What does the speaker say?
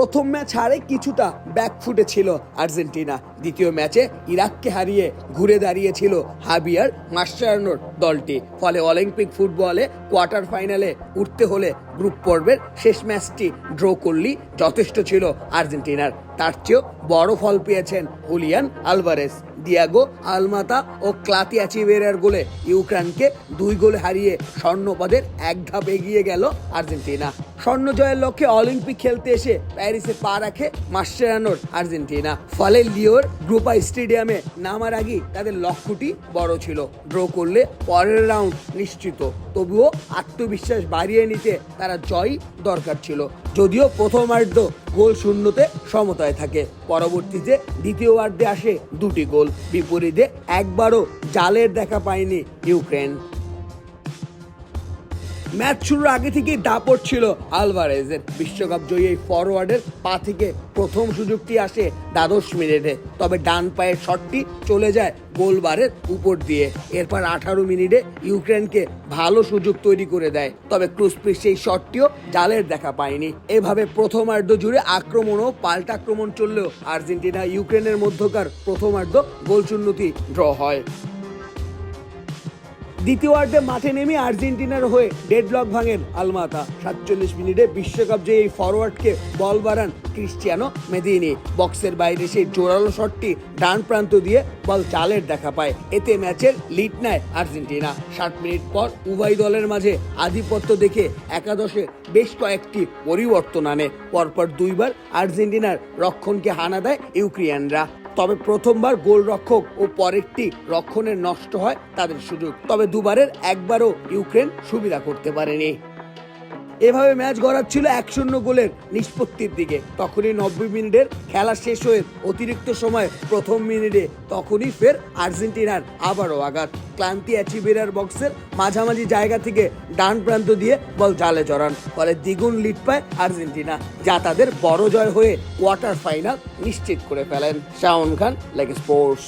প্রথম ম্যাচ হারে কিছুটা ব্যাকফুটে ছিল আর্জেন্টিনা। দ্বিতীয় ম্যাচে ইরাককে হারিয়ে ঘুরে দাঁড়িয়েছিল হাবিয়ার মাস্টারানোর দলটি। ফলে অলিম্পিক ফুটবলে কোয়ার্টার ফাইনালে উঠতে হলে গ্রুপ পর্বের শেষ ম্যাচটি ড্র করলেই যথেষ্ট ছিল আর্জেন্টিনার। তার চেয়েও বড় ফল পেয়েছেন হুলিয়ান আলভারেস। দিয়াগো আলমাতা ও ক্লাতি অ্যাচিভেরার গোলে ইউক্রেনকে দুই গোলে হারিয়ে স্বর্ণপদের এক ধাপ এগিয়ে গেল আর্জেন্টিনা। স্বর্ণ জয়ের লক্ষ্যে অলিম্পিক খেলতে এসে প্যারিসে পা রাখে মাস্টারানোর আর্জেন্টিনা। ফলে লিওর গ্রুপা স্টেডিয়ামে নামার আগেই তাদের লক্ষ্যটি বড় ছিল। ড্র করলে পরের রাউন্ড নিশ্চিত। তবুও আত্মবিশ্বাস বাড়িয়ে নিতে তারা জয় দরকার ছিল। যদিও প্রথমার্ধ গোল শূন্যতে সমতায় থাকে। পরবর্তীতে দ্বিতীয়ার্ধে আসে দুটি গোল। বিপরীতে একবারও জালের দেখা পায়নি ইউক্রেন। ম্যাচ শুরুর আগে থেকেই দাপট ছিল আলভারেজের। বিশ্বকাপ জয়ী এই ফরওয়ার্ডের পা থেকে প্রথম সুযোগটি আসে দ্বাদশ মিনিটে। তবে ডান পায়ের শটটি চলে যায় গোলবারের উপর দিয়ে। এরপর আঠারো মিনিটে ইউক্রেনকে ভালো সুযোগ তৈরি করে দেয়। তবে ক্রুসপ্রিস সেই শটটিও জালের দেখা পায়নি। এভাবে প্রথমার্ধ জুড়ে আক্রমণ ও পাল্টা আক্রমণ চললেও আর্জেন্টিনা ইউক্রেনের মধ্যকার প্রথমার্ধ গোলশূন্যতি ড্র হয়। দ্বিতীয়ার্ধে মাঠে নেমে আর্জেন্টিনার হয়ে ডেডলক ভাঙেন আলমাতা। সাতচল্লিশ মিনিটে বিশ্বকাপ যে এই ফরওয়ার্ডকে বল বাড়ান ক্রিস্টিয়ানো মেদিনি। বক্সের বাইরে সেই জোরালো শটটি ডান প্রান্ত দিয়ে বল চালের দেখা পায়। এতে ম্যাচের লিড নেয় আর্জেন্টিনা। ষাট মিনিট পর উভয় দলের মাঝে আধিপত্য দেখে একাদশে বেশ কয়েকটি পরিবর্তন আনে। পরপর দুইবার আর্জেন্টিনার রক্ষণকে হানা দেয় ইউক্রিয়ানরা তবে প্রথমবার গোলরক্ষক ও পরেরটি রক্ষণের নষ্ট হয় তাদের সুযোগ। তবে দুবারের একবারও ইউক্রেন সুবিধা করতে পারেনি। এভাবে ম্যাচ গড়াচ্ছিল এক শূন্য গোলের নিষ্পত্তির দিকে। তখনই নব্বই মিনিটের খেলা শেষ হয়ে অতিরিক্ত সময় প্রথম মিনিটে তখনই ফের আর্জেন্টিনার আবারও আঘাত। ক্লান্তি অ্যাচিভেরার বক্সের মাঝামাঝি জায়গা থেকে ডান প্রান্ত দিয়ে বল জালে চড়ান ফলে দ্বিগুণ লিড পায় আর্জেন্টিনা, যা তাদের বড় জয় হয়ে কোয়ার্টার ফাইনাল নিশ্চিত করে ফেলেন। Shaon Khan, leg sports.